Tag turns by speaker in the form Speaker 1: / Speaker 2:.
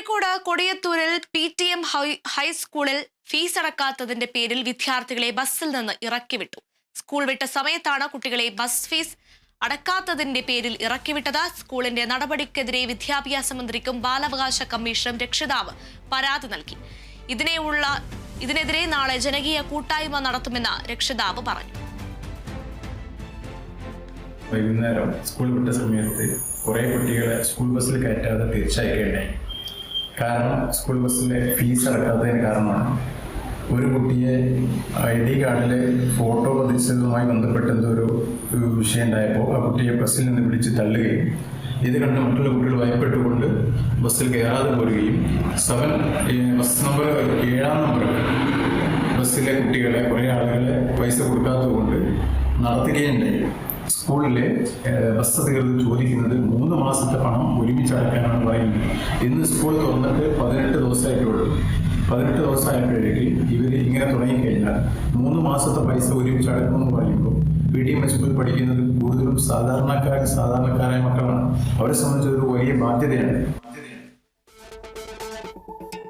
Speaker 1: കോഴിക്കോട് കൊടിയത്തൂരിൽ P T M ഹൈസ്കൂളിൽ fees അടക്കാത്തതിന്റെ പേരിൽ വിദ്യാർത്ഥികളെ ബസ്സിൽ നിന്ന് ഇറക്കിവിട്ടു. സ്കൂൾ വിട്ട സമയത്താണ് കുട്ടികളെ ബസ് ഫീസ് അടക്കാത്തതിന്റെ പേരിൽ ഇറക്കിവിട്ടത്. സ്കൂളിന്റെ നടപടിക്കെതിരെ വിദ്യാഭ്യാസ മന്ത്രിക്കും ബാലാവകാശ കമ്മീഷനും രക്ഷിതാവ് പരാതി നൽകി. ഇതിനെയുള്ള ഇതിനെതിരെ നാളെ ജനകീയ കൂട്ടായ്മ നടത്തുമെന്ന് രക്ഷിതാവ് പറഞ്ഞു.
Speaker 2: വൈകുന്നേരം സ്കൂൾ വിട്ട സമയത്ത് കുറെ കുട്ടികളെ സ്കൂൾ ബസ്സിൽ കയറ്റാതെ തിരിച്ചയക്കേണ്ടായി. കാരണം സ്കൂൾ ബസ്സിലെ ഫീസ് അടക്കാത്തതിന് കാരണമാണ്. ഒരു കുട്ടിയെ ഐ ഡി കാർഡിലെ ഫോട്ടോ പതിച്ചതുമായി ബന്ധപ്പെട്ട് ഒരു വിഷയം ഉണ്ടായപ്പോൾ ആ കുട്ടിയെ ബസ്സിൽ നിന്ന് പിടിച്ച് തള്ളുകയും ഇത് കണ്ട് മറ്റുള്ള കുട്ടികൾ ഭയപ്പെട്ടുകൊണ്ട് ബസ്സിൽ കയറാതെ പോരുകയും സെവൻ ബസ് നമ്പർ ഏഴാം നമ്പർ ബസ്സിലെ കുട്ടികളെ കുറേ ആളുകളെ പൈസ കൊടുക്കാത്തത് കൊണ്ട് നടത്തുകയുണ്ടായി സ്കൂളിലെ ബസ് അധികൃതർ ചോദിക്കുന്നത് മൂന്ന് മാസത്തെ പണം ഒരുമിച്ച് അടയ്ക്കാനാണ് പറയുന്നത്. ഇന്ന് സ്കൂൾ തുറന്നിട്ട് പതിനെട്ട് ദിവസമായിട്ടുള്ളൂ. പതിനെട്ട് ദിവസമായപ്പോഴേക്ക് ഇവർ ഇങ്ങനെ തുടങ്ങിക്കഴിഞ്ഞാൽ മൂന്ന് മാസത്തെ പൈസ ഒരുമിച്ച് അടക്കുമെന്ന് പറയുമ്പോൾ പി ഡി എം സ്കൂളിൽ പഠിക്കുന്നത് കൂടുതലും സാധാരണക്കാർ സാധാരണക്കാരായ മക്കളാണ്. അവരെ സംബന്ധിച്ച് ഒരു വലിയ ബാധ്യതയാണ്.